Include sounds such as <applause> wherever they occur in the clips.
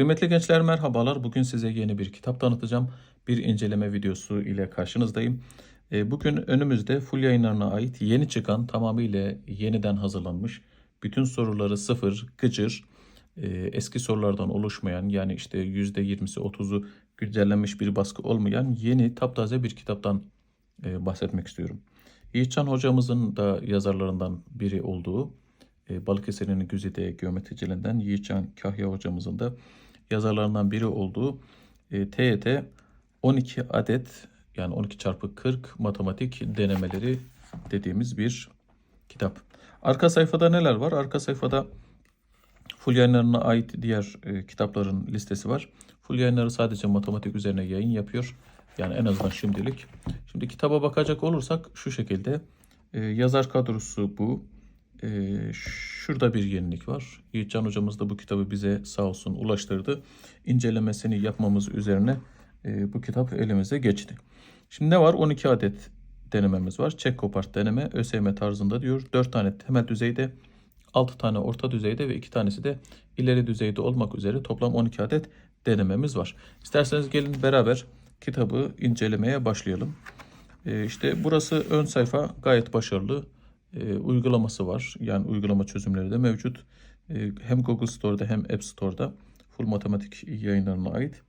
Kıymetli gençler merhabalar. Bugün size yeni bir kitap tanıtacağım. Bir inceleme videosu ile karşınızdayım. E, Bugün önümüzde full yayınlarına ait yeni çıkan tamamıyla yeniden hazırlanmış bütün soruları sıfır, gıcır, e, eski sorulardan oluşmayan yani işte %20'si 30'u güncellenmiş bir baskı olmayan yeni taptaze bir kitaptan e, bahsetmek istiyorum. Yiğitcan hocamızın da yazarlarından biri olduğu Balıkesir'in Güzide geometricilerinden Yiğitcan Kahya hocamızın da yazarlarından biri olduğu e, TYT 12 adet yani 12 çarpı 40 matematik denemeleri dediğimiz bir kitap. Arka sayfada neler var? Arka sayfada Full yayınlarına ait diğer e, kitapların listesi var. Full yayınları sadece matematik üzerine yayın yapıyor. Yani en azından şimdilik. Şimdi kitaba bakacak olursak şu şekilde. E, yazar kadrosu bu. E, şurada bir yenilik var. Yiğitcan hocamız da bu kitabı bize sağ olsun ulaştırdı. İncelemesini yapmamız üzerine e, bu kitap elimize geçti. Şimdi ne var? 12 adet denememiz var. Çek kopart deneme ÖSYM tarzında diyor. 4 tane temel düzeyde 6 tane orta düzeyde ve 2 tanesi de ileri düzeyde olmak üzere toplam 12 adet denememiz var. İsterseniz gelin beraber kitabı incelemeye başlayalım. Ee, işte burası ön sayfa gayet başarılı. Ee, uygulaması var. Yani uygulama çözümleri de mevcut. Ee, hem Google Store'da hem App Store'da full matematik yayınlarına ait.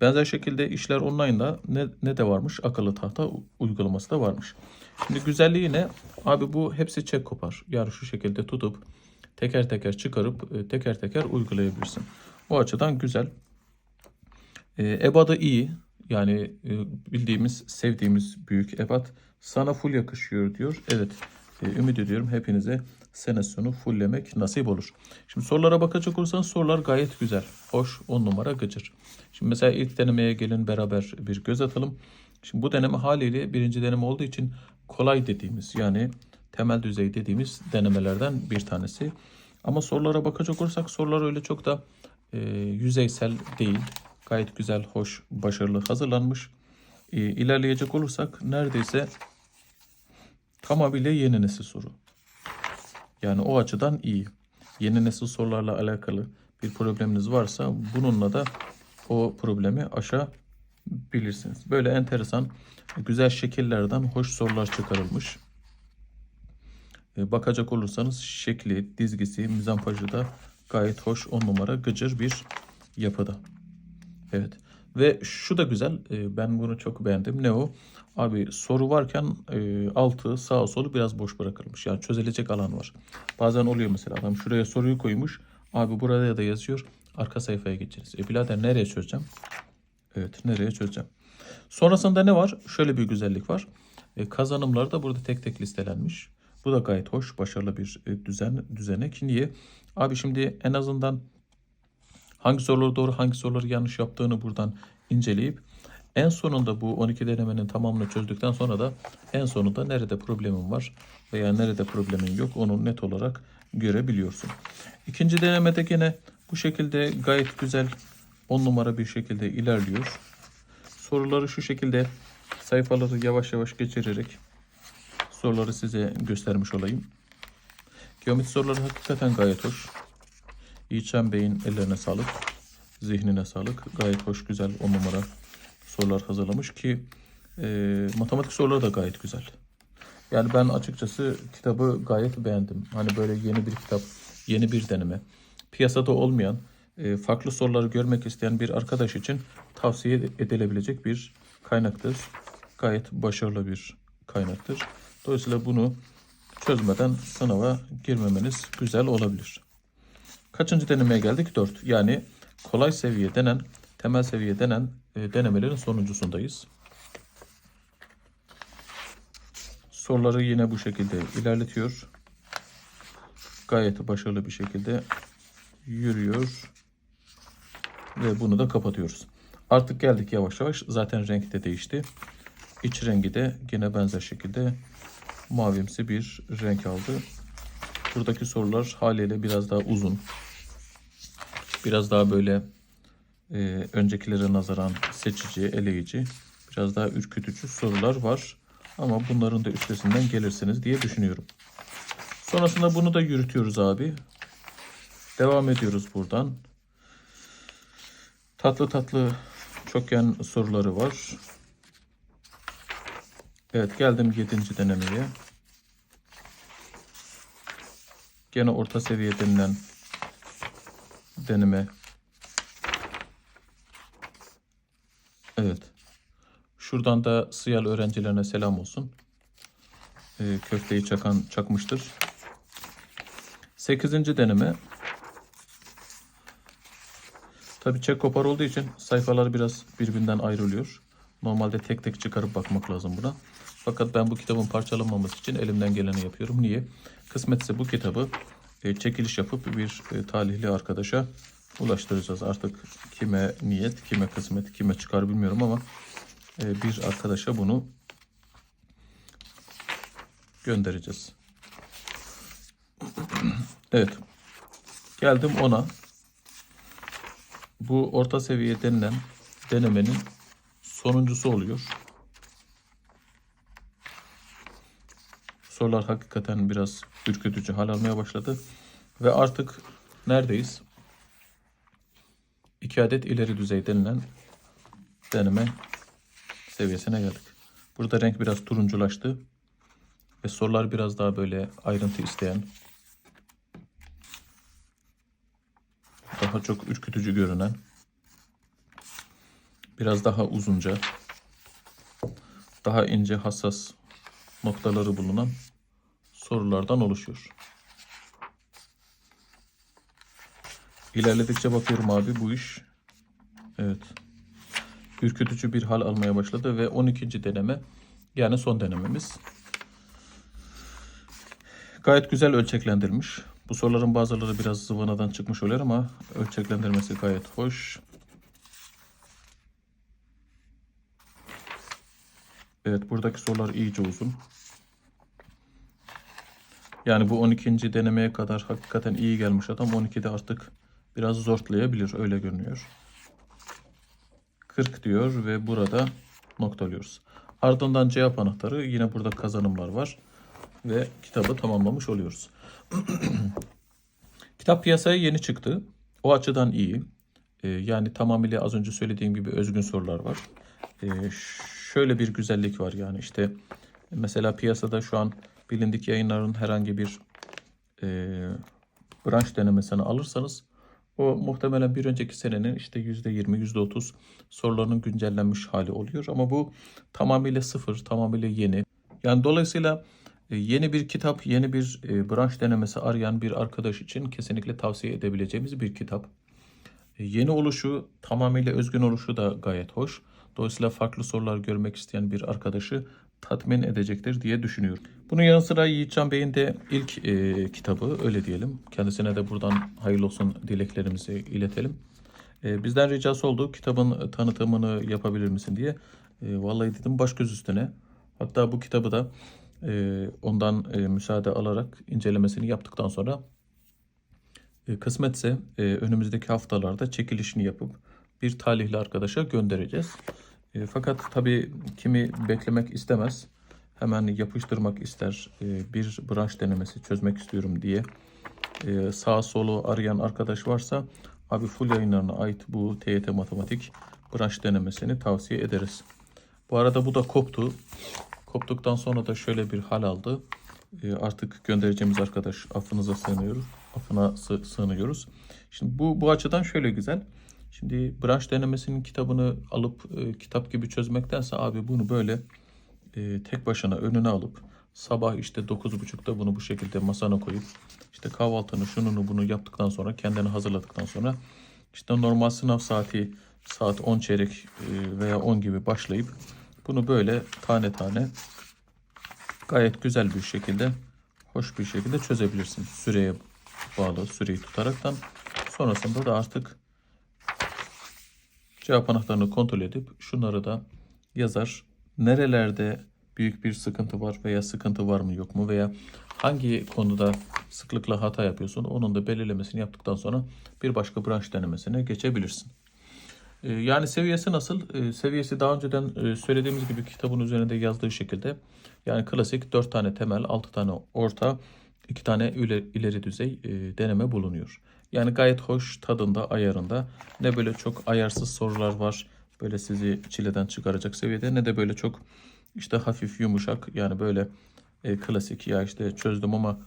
Benzer şekilde işler online'da ne, ne de varmış? Akıllı tahta uygulaması da varmış. Şimdi güzelliği ne? Abi bu hepsi çek kopar. Yani şu şekilde tutup teker teker çıkarıp e, teker teker uygulayabilirsin. O açıdan güzel. E, ebadı iyi. Yani e, bildiğimiz, sevdiğimiz büyük ebat. Sana full yakışıyor diyor. Evet. E, ümit ediyorum hepinize sene sonu fulllemek nasip olur. Şimdi sorulara bakacak olursanız sorular gayet güzel. Hoş, on numara gıcır. Şimdi mesela ilk denemeye gelin beraber bir göz atalım. Şimdi bu deneme haliyle birinci deneme olduğu için kolay dediğimiz yani temel düzey dediğimiz denemelerden bir tanesi. Ama sorulara bakacak olursak sorular öyle çok da e, yüzeysel değil. Gayet güzel, hoş, başarılı hazırlanmış. E, ilerleyecek olursak neredeyse tamamıyla yeni nesil soru. Yani o açıdan iyi. Yeni nesil sorularla alakalı bir probleminiz varsa bununla da o problemi aşabilirsiniz. Böyle enteresan, güzel şekillerden hoş sorular çıkarılmış. E, bakacak olursanız şekli, dizgisi, mizampajı da gayet hoş, on numara gıcır bir yapıda. Evet. Ve şu da güzel. e, Ben bunu çok beğendim. Ne o? Abi soru varken e, altı sağa solu biraz boş bırakılmış. Yani çözülecek alan var. Bazen oluyor mesela adam şuraya soruyu koymuş. Abi buraya da yazıyor. Arka sayfaya geçeceğiz. E birader nereye çözeceğim? Evet nereye çözeceğim? Sonrasında ne var? Şöyle bir güzellik var. E, kazanımlar da burada tek tek listelenmiş. Bu da gayet hoş, başarılı bir e, düzen düzenek. Niye? Abi şimdi en azından hangi soruları doğru, hangi soruları yanlış yaptığını buradan inceleyip en sonunda bu 12 denemenin tamamını çözdükten sonra da en sonunda nerede problemin var veya nerede problemin yok onu net olarak görebiliyorsun. İkinci denemede gene bu şekilde gayet güzel 10 numara bir şekilde ilerliyor. Soruları şu şekilde sayfaları yavaş yavaş geçirerek soruları size göstermiş olayım. Geometri soruları hakikaten gayet hoş. Yiğitcan Bey'in ellerine sağlık, zihnine sağlık. Gayet hoş, güzel, on numara sorular hazırlamış ki e, matematik soruları da gayet güzel. Yani ben açıkçası kitabı gayet beğendim. Hani böyle yeni bir kitap, yeni bir deneme. Piyasada olmayan, e, farklı soruları görmek isteyen bir arkadaş için tavsiye edilebilecek bir kaynaktır. Gayet başarılı bir kaynaktır. Dolayısıyla bunu çözmeden sınava girmemeniz güzel olabilir. Kaçıncı denemeye geldik? 4. Yani kolay seviye denen, temel seviye denen e, denemelerin sonuncusundayız. Soruları yine bu şekilde ilerletiyor. Gayet başarılı bir şekilde yürüyor. Ve bunu da kapatıyoruz. Artık geldik yavaş yavaş. Zaten renk de değişti. İç rengi de yine benzer şekilde mavimsi bir renk aldı. Buradaki sorular haliyle biraz daha uzun. Biraz daha böyle e, öncekilere nazaran seçici, eleyici, biraz daha ürkütücü sorular var. Ama bunların da üstesinden gelirsiniz diye düşünüyorum. Sonrasında bunu da yürütüyoruz abi. Devam ediyoruz buradan. Tatlı tatlı çokgen soruları var. Evet geldim 7. denemeye. Gene orta seviye denilen deneme. Evet. Şuradan da Sıyal öğrencilerine selam olsun. Ee, köfteyi çakan çakmıştır. 8. deneme. Tabii çek kopar olduğu için sayfalar biraz birbirinden ayrılıyor. Normalde tek tek çıkarıp bakmak lazım buna. Fakat ben bu kitabın parçalanmaması için elimden geleni yapıyorum. Niye? Kısmetse bu kitabı e, çekiliş yapıp bir e, talihli arkadaşa ulaştıracağız. Artık kime niyet, kime kısmet, kime çıkar bilmiyorum ama e, bir arkadaşa bunu göndereceğiz. <clears throat> Evet. Geldim ona. Bu orta seviye denilen denemenin sonuncusu oluyor. Sorular hakikaten biraz ürkütücü hal almaya başladı. Ve artık neredeyiz? İki adet ileri düzey denilen deneme seviyesine geldik. Burada renk biraz turunculaştı. Ve sorular biraz daha böyle ayrıntı isteyen, daha çok ürkütücü görünen, biraz daha uzunca, daha ince hassas noktaları bulunan sorulardan oluşuyor. İlerledikçe bakıyorum abi bu iş evet ürkütücü bir hal almaya başladı ve 12. deneme yani son denememiz. Gayet güzel ölçeklendirilmiş. Bu soruların bazıları biraz zıvanadan çıkmış oluyor ama ölçeklendirmesi gayet hoş. Evet buradaki sorular iyice uzun. Yani bu 12. denemeye kadar hakikaten iyi gelmiş adam 12'de artık biraz zortlayabilir öyle görünüyor. 40 diyor ve burada noktalıyoruz. Ardından cevap anahtarı yine burada kazanımlar var ve kitabı tamamlamış oluyoruz. <clears throat> Kitap piyasaya yeni çıktı. O açıdan iyi. Ee, yani tamamıyla az önce söylediğim gibi özgün sorular var. Ee, şöyle bir güzellik var yani işte mesela piyasada şu an bilindik yayınların herhangi bir e, branş denemesini alırsanız o muhtemelen bir önceki senenin işte %20, %30 sorularının güncellenmiş hali oluyor. Ama bu tamamıyla sıfır, tamamıyla yeni. Yani dolayısıyla e, yeni bir kitap, yeni bir e, branş denemesi arayan bir arkadaş için kesinlikle tavsiye edebileceğimiz bir kitap. E, yeni oluşu, tamamıyla özgün oluşu da gayet hoş. Dolayısıyla farklı sorular görmek isteyen bir arkadaşı tatmin edecektir diye düşünüyorum. Bunun yanı sıra Yiğitcan Bey'in de ilk e, kitabı öyle diyelim. Kendisine de buradan hayırlı olsun dileklerimizi iletelim. E, bizden ricası oldu kitabın tanıtımını yapabilir misin diye. E, vallahi dedim baş göz üstüne. Hatta bu kitabı da e, ondan e, müsaade alarak incelemesini yaptıktan sonra e, kısmetse e, önümüzdeki haftalarda çekilişini yapıp bir talihli arkadaşa göndereceğiz. E, fakat tabii kimi beklemek istemez. Hemen yapıştırmak ister. E, bir branş denemesi çözmek istiyorum diye. E, sağ solu arayan arkadaş varsa abi full yayınlarına ait bu TYT matematik branş denemesini tavsiye ederiz. Bu arada bu da koptu. Koptuktan sonra da şöyle bir hal aldı. E, artık göndereceğimiz arkadaş affınıza sığınıyoruz. Affına sı- sığınıyoruz. Şimdi bu bu açıdan şöyle güzel. Şimdi branş denemesinin kitabını alıp e, kitap gibi çözmektense abi bunu böyle e, tek başına önüne alıp sabah işte 9.30'da bunu bu şekilde masana koyup işte kahvaltını şununu bunu yaptıktan sonra kendini hazırladıktan sonra işte normal sınav saati saat 10 çeyrek e, veya 10 gibi başlayıp bunu böyle tane tane gayet güzel bir şekilde hoş bir şekilde çözebilirsin. Süreye bağlı süreyi tutaraktan sonrasında da artık cevap anahtarını kontrol edip şunları da yazar. Nerelerde büyük bir sıkıntı var veya sıkıntı var mı yok mu veya hangi konuda sıklıkla hata yapıyorsun onun da belirlemesini yaptıktan sonra bir başka branş denemesine geçebilirsin. Ee, Yani seviyesi nasıl? Ee, Seviyesi daha önceden e, söylediğimiz gibi kitabın üzerinde yazdığı şekilde yani klasik 4 tane temel, 6 tane orta, 2 tane ileri, düzey e, deneme bulunuyor. Yani gayet hoş tadında, ayarında. Ne böyle çok ayarsız sorular var. Böyle sizi çileden çıkaracak seviyede ne de böyle çok işte hafif yumuşak yani böyle e, klasik ya işte çözdüm ama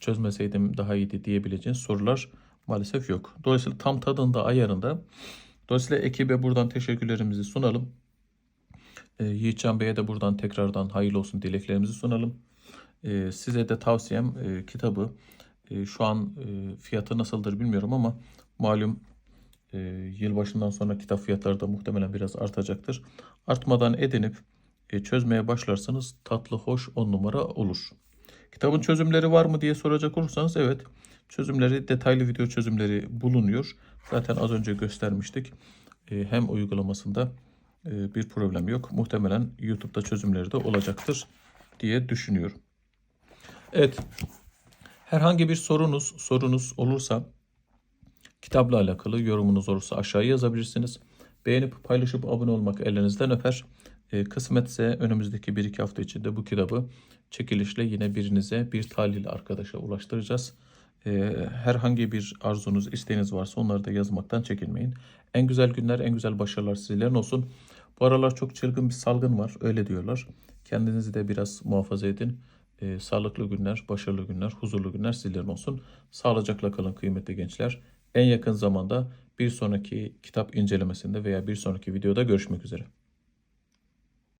çözmeseydim daha iyiydi diyebileceğiniz sorular maalesef yok. Dolayısıyla tam tadında, ayarında. Dolayısıyla ekibe buradan teşekkürlerimizi sunalım. E, Yiğitcan Bey'e de buradan tekrardan hayırlı olsun dileklerimizi sunalım. E, size de tavsiyem e, kitabı e, şu an e, fiyatı nasıldır bilmiyorum ama malum e, yılbaşından sonra kitap fiyatları da muhtemelen biraz artacaktır. Artmadan edinip e, çözmeye başlarsanız tatlı, hoş, on numara olur. Kitabın çözümleri var mı diye soracak olursanız evet. Çözümleri, detaylı video çözümleri bulunuyor. Zaten az önce göstermiştik. E, hem uygulamasında e, bir problem yok. Muhtemelen YouTube'da çözümleri de olacaktır diye düşünüyorum. Evet. Herhangi bir sorunuz, sorunuz olursa kitapla alakalı yorumunuz olursa aşağıya yazabilirsiniz. Beğenip paylaşıp abone olmak ellerinizden öper. E, kısmetse önümüzdeki 1-2 hafta içinde bu kitabı çekilişle yine birinize bir talihli arkadaşa ulaştıracağız. E, herhangi bir arzunuz, isteğiniz varsa onları da yazmaktan çekinmeyin. En güzel günler, en güzel başarılar sizlerin olsun. Bu aralar çok çılgın bir salgın var, öyle diyorlar. Kendinizi de biraz muhafaza edin. E, sağlıklı günler, başarılı günler, huzurlu günler sizlerin olsun. Sağlıcakla kalın kıymetli gençler. En yakın zamanda bir sonraki kitap incelemesinde veya bir sonraki videoda görüşmek üzere.